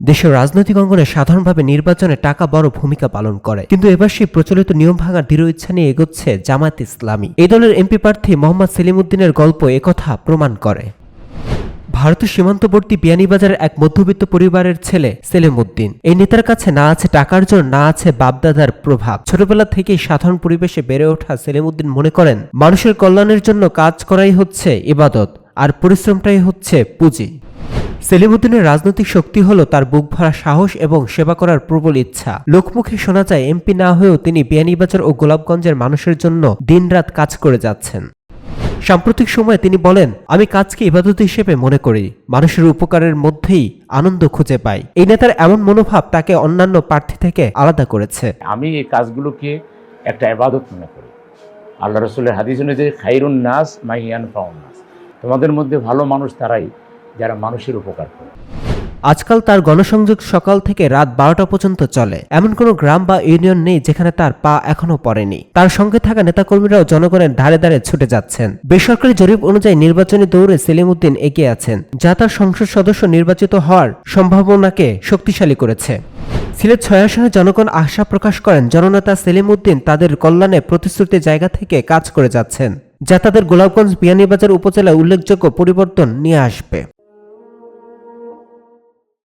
দেশের রাজনৈতিক অঙ্গনে সাধারণভাবে নির্বাচনে টাকা বড় ভূমিকা পালন করে। কিন্তু এবার সেই প্রচলিত নিয়ম ভাঙার দৃঢ় ইচ্ছা নিয়ে এগোচ্ছে জামায়াত ইসলামী। এই দলের এমপি প্রার্থী মোহাম্মদ সেলিমউদ্দিনের গল্প একথা প্রমাণ করে। ভারতের সীমান্তবর্তী বিয়ানীবাজারের এক মধ্যবিত্ত পরিবারের ছেলে সেলিম উদ্দিন এই নেতার কাছে না আছে টাকার জোর, না আছে বাপদাদার প্রভাব। ছোটবেলা থেকেই সাধারণ পরিবেশে বেড়ে ওঠা সেলিম উদ্দিন মনে করেন, মানুষের কল্যাণের জন্য কাজ করাই হচ্ছে ইবাদত, আর পরিশ্রমটাই হচ্ছে পুঁজি। সেলিমউদ্দিনের রাজনৈতিক শক্তি হল তার বুক ভরা সাহস এবং সেবা করার প্রবল ইচ্ছা। লোকমুখে শোনা যায়, এমপি না হয়েও তিনি বিয়ানীবাজার ও গোলাপগঞ্জের মানুষের জন্য দিনরাত কাজ করে যাচ্ছেন। সাম্প্রতিক সময়ে তিনি বলেন, আমি কাজকে ইবাদত হিসেবে মনে করি। মানুষের উপকারের মধ্যেই আনন্দ খুঁজে পাই। এই নেতার এমন মনোভাব তাকে অন্যান্য প্রার্থী থেকে আলাদা করেছে। আমি এই কাজগুলোকে একটা এবাদত মনে করি। আল্লাহ রসুলের হাদিস অনুযায়ী, খাইরুন নাস মাইয়ান ফাউন নাস। তোমাদের মধ্যে ভালো মানুষ তারাই। যারা মানুষের উপকার করে। আজকাল তার গণসংযোগ সকাল থেকে রাত বারোটা পর্যন্ত চলে। এমন কোনো গ্রাম বা ইউনিয়ন নেই যেখানে তার পা এখনও পড়েনি। তার সঙ্গে থাকা নেতাকর্মীরাও জনগণের ধারে ধারে ছুটে যাচ্ছেন। বেসরকারি জরিপ অনুযায়ী নির্বাচনী দৌড়ে সেলিম উদ্দিন এগিয়ে আছেন, যা তার সংসদ সদস্য নির্বাচিত হওয়ার সম্ভাবনাকে শক্তিশালী করেছে। সিলেট ছয় আসনে জনগণ আশা প্রকাশ করেন জননেতা সেলিম উদ্দিন তাদের কল্যাণে প্রতিশ্রুতি জায়গা থেকে কাজ করে যাচ্ছেন, যা তাদের গোলাপগঞ্জ বিয়ানীবাজার উপজেলায় উল্লেখযোগ্য পরিবর্তন নিয়ে আসবে।